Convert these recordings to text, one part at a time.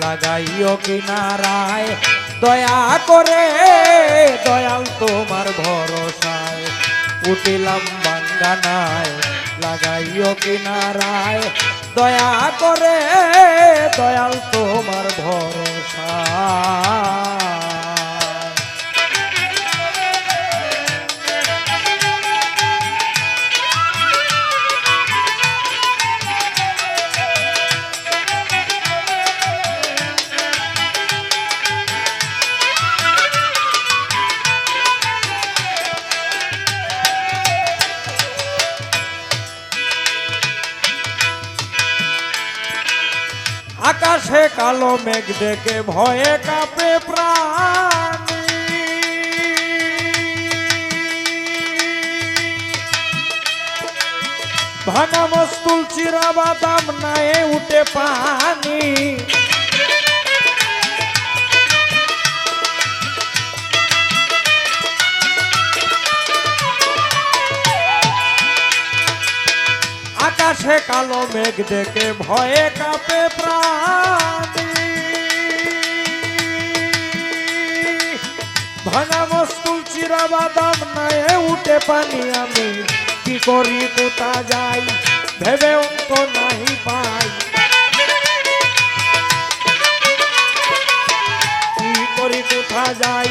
লাগাইও কিনারায়। দয়া করে, দয়াল তোমার ভরসায়। উঠিলাম বাঙ্গানায় লাগাইও কিনারায়। দয়া করে, দয়াল তোমার ভরসা আকাশে কালো মেঘ দেখে ভয়ে কাঁপে প্রাণ। ভাঙা মস্তুল চিরা বাদাম নায়ে উঠে পানি। আকাশে কালো মেঘ দেখে ভয়ে কাঁপে প্রাণী। ভাঙা মস্তুল চিরা বাদাম নায়ে উঠে পানি আমি। কি করি কোথা যাই? ভেবে অন্ত নাহি পাই। কি করি কোথা যাই?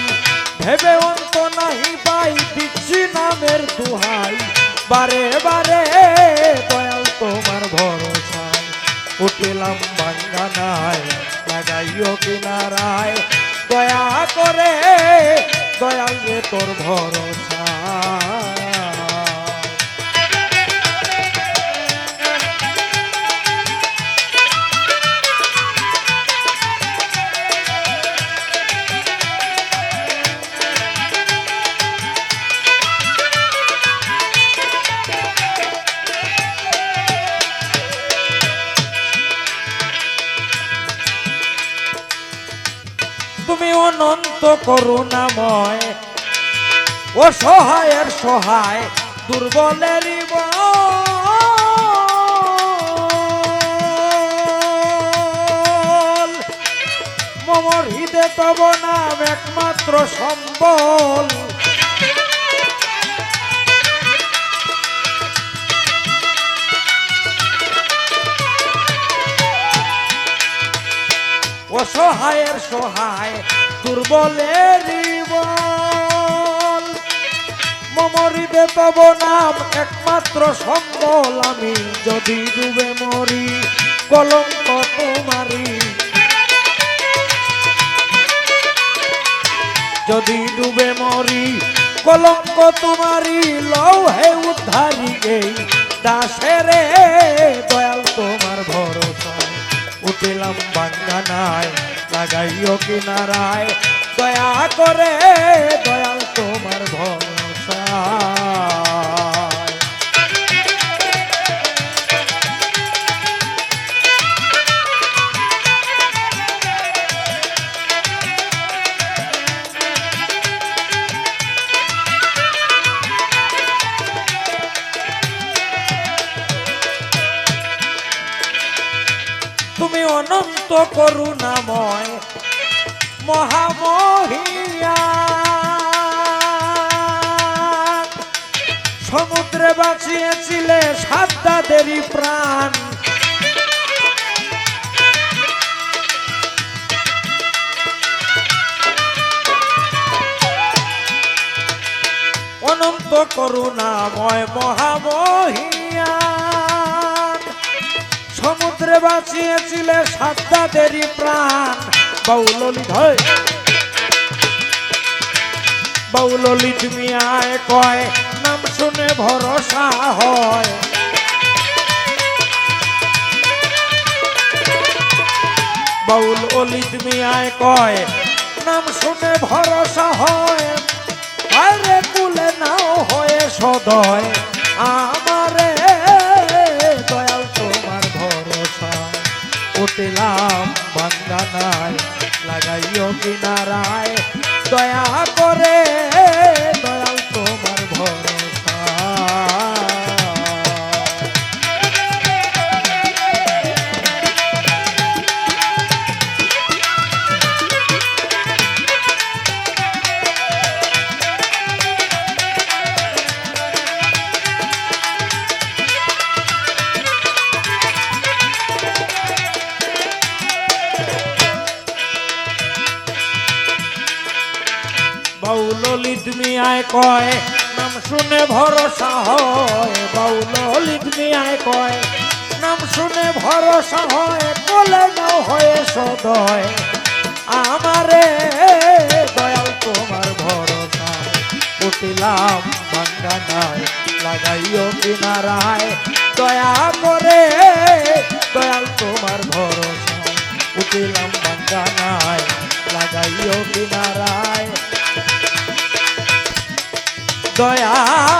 ভেবে অন্ত নাহি পাই। দিচ্ছি নামের দুহাই। বারে উঠিলাম বাঙ্গানায় লাগাইও কিনারায়। দয়া করে দয়াল রে তোর ভরসা। অনন্ত করুণাময়। ও সহায়ের সহায় দুর্বলের মমর হৃদে তব নাম একমাত্র সম্বল। অসহায়ের সহায় দুর্বলের বল মমরিদে তব নাম, একমাত্র সম্বল আমি। যদি ডুবে মরি, কলঙ্ক তোমারি যদি ডুবে মরি, কলঙ্ক তোমারি লও হে উদ্ধারি গেই দাসেরে দয়াল তোমার ভরসা। উঠিলাম বাঙ্গানায় লাগাইও কিনারায়। দয়া করে দয়াল অনন্ত করুণাময় মহামহিয়া। সমুদ্রে বাঁচিয়েছিলে সাদ্দাদেরই প্রাণ। অনন্ত করুণাময় মহামহিয়া। সমুদ্রে বাঁচিয়েছিলে সাদ্দাদেরই প্রাণ। বাউললিত হয়। বাউললিত মিয়ায় কয়, নাম শুনে ভরসা হয়। বাউল অলিত মিয়ায় কয়, নাম শুনে ভরসা হয়। আরে কুলে নাও হয়ে সদয়। আমারে উঠিলাম বন্দনায় লাগাইও কিনারায়। দয়া করে দয়াল তোমার ভরসা ললিত মিয়ায় কয়, নাম শুনে ভরসা হয় বাউ ললিত মিয়ায় কয়, নাম শুনে ভরসা হয় বলে নাও হয়ে সদয়। আমারে দয়াল তোমার ভরসা, উঠিলাম বাঙ্গানায়, লাগাইও কিনারায়। দয়া করে দয়াল তোমার ভরসা, উঠিলাম বাঙ্গানায়, লাগাইও কিনারায়। দয়া